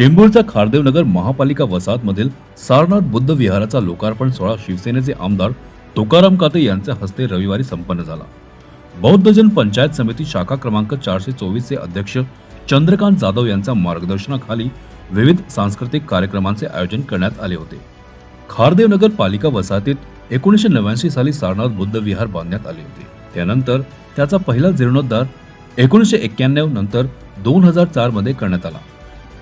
चेंबूरचा खारदेवनगर महापालिका वसाहतमधील सारनाथ बुद्ध विहाराचा लोकार्पण सोहळा शिवसेनेचे आमदार तुकाराम काते यांच्या हस्ते रविवारी संपन्न झाला. बौद्धजन पंचायत समिती शाखा क्रमांक चारशे चोवीसचे अध्यक्ष चंद्रकांत जाधव यांच्या मार्गदर्शनाखाली विविध सांस्कृतिक कार्यक्रमांचे आयोजन करण्यात आले होते. खारदेवनगर पालिका वसाहतीत एकोणीसशे नव्याऐंशी साली सारनाथ बुद्ध विहार बांधण्यात आले होते. त्यानंतर त्याचा पहिला जीर्णोद्धार एकोणीसशे एक्क्याण्णव नंतर दोन हजार चारमध्ये करण्यात आला.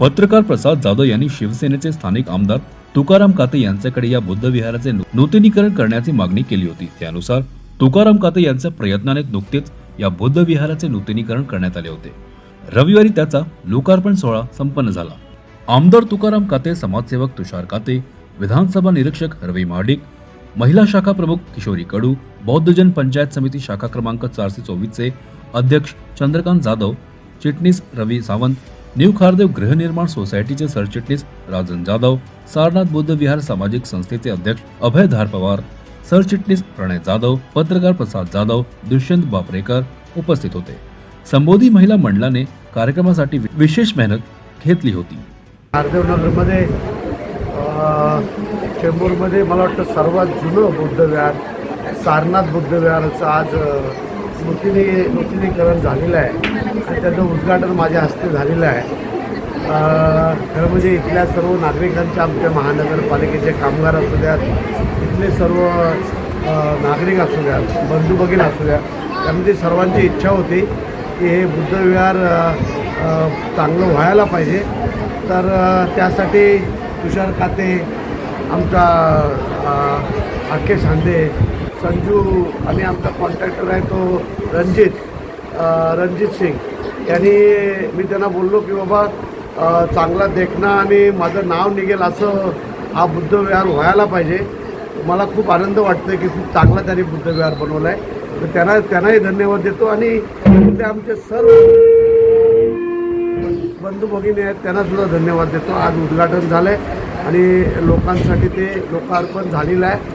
पत्रकार प्रसाद जाधव यांनी शिवसेनेचे स्थानिक आमदार तुकाराम काते यांच्याकडे या बुद्धविहाराचे नूतनीकरण करण्याची मागणी केली होती. त्यानुसार तुकाराम काते यांच्या प्रयत्नाने नुकतेच या बुद्धविहाराचे नूतनीकरण करण्यात आले होते. रविवारी त्याचा लोकार्पण सोहळा संपन्न झाला. आमदार तुकाराम काते समाजसेवक तुषार काते विधानसभा निरीक्षक रवी महाडिक महिला शाखा प्रमुख किशोरी कडू बौद्धजन पंचायत समिती शाखा क्रमांक चारशे चोवीसचे अध्यक्ष चंद्रकांत जाधव चिटणीस रवी सावंत न्यू खारदेव गृहनिर्माण सोसायटीचे सरचिटणीस राजन जाधव सारनाथ बुद्ध विहार सामाजिक संस्थेचे अध्यक्ष अभय धार पवार सरचिटणीस प्रणय जाधव पत्रकार प्रसाद जाधव दुष्यंत बापरेकर उपस्थित होते. संबोधी महिला मंडळाने कार्यक्रमासाठी विशेष मेहनत घेतली होती. खारदेवनगरमध्ये चेंबूरमध्ये मला वाटतं सर्वात जुनं बुद्धविहार सारनाथ बुद्धविहाराचं आज अ, नूतनीकरण झालेलं आहे. आणि त्याचं उद्घाटन माझ्या हस्ते झालेलं आहे. खरं म्हणजे इथल्या सर्व नागरिकांच्या आमच्या महानगरपालिकेचे कामगार असू द्यात इथले सर्व नागरिक असू द्यात बंधू भगिनी असू द्या त्यामध्ये सर्वांची इच्छा होती की हे बुद्धविहार चांगलं व्हायला पाहिजे. तर त्यासाठी तुषार खाते आमचा अ, अख्खे सांदे संजू आणि आमचा कॉन्ट्रॅक्टर आहे तो रणजित रणजित सिंग. यांनी मी त्यांना बोललो की बाबा चांगला देखणं आणि माझं नाव निघेल असं हा बुद्धविहार व्हायला पाहिजे. मला खूप आनंद वाटतो की खूप चांगला त्यांनी बुद्धविहार बनवला आहे तर त्यांना त्यांनाही धन्यवाद देतो आणि इथले आमचे सर्व बंधू भगिनी आहेत त्यांना सुद्धा धन्यवाद देतो. आज उद्घाटन झालं आहे आणि लोकांसाठी ते लोकार्पण झालेलं आहे.